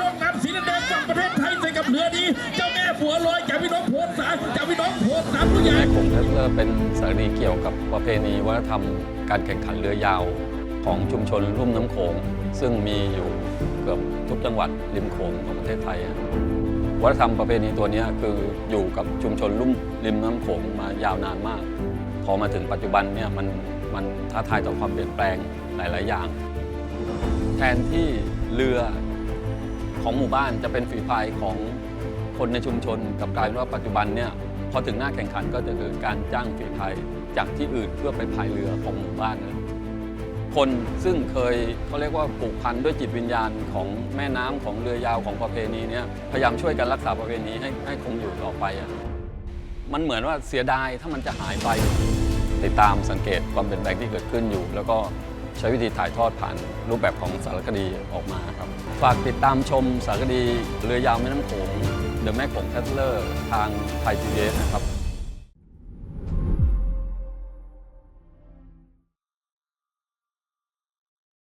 ร่องน้ำสีแดงฝั่งประเทศไทยใส่กับเรือดีเจ้าแม่ผัวลอยจากพี่น้องโพนสารจากพี่น้องโพนสารผู้ใหญ่แม่คงเทสเลอเป็นสารีเกี่ยวกับประเพณีวัฒนธรรม การแข่งขันเรือยาวของชุมชนลุ่มน้ำโขง ซึ่งมีอยู่เกือบทุกจังหวัดริมโขงของประเทศไทยวัฒนธรรมประเพณีตัวนี้คืออยู่กับชุมชนลุ่มริมน้ำโขงมายาวนานมาก พอมาถึงปัจจุบันเนี่ยมันมันท้าทายต่อความเปลี่ยนแปลงหลาย ๆ อย่าง แทนที่เรือ ของหมู่บ้านจะเป็นฝีพายของคนในชุมชนกับกลายเป็นว่าปัจจุบันเนี่ยพอถึงหน้าแข่งขันก็จะเกิดการจ้างฝีพายจากที่อื่นเพื่อไปพายเรือของหมู่บ้านนะคนซึ่งเคยเขาเรียกว่าผูกพันด้วยจิตวิญญาณของแม่น้ำของเรือยาวของประเพณีเนี่ยพยายามช่วยกันรักษาประเพณีให้ให้คงอยู่ต่อไปอะมันเหมือนว่าเสียดายถ้ามันจะหายไป ติดตามสังเกตความเปลี่ยนแปลงที่เกิดขึ้นอยู่ แล้วก็ ใช้วิธีถ่ายทอดผ่านรูปแบบของสารคดีออกมาครับ ฝากติดตามชมสารคดีเรือยาวแม่น้ำโขง The แม่โขงแคทเลอร์ทางไทยทีวีนะครับ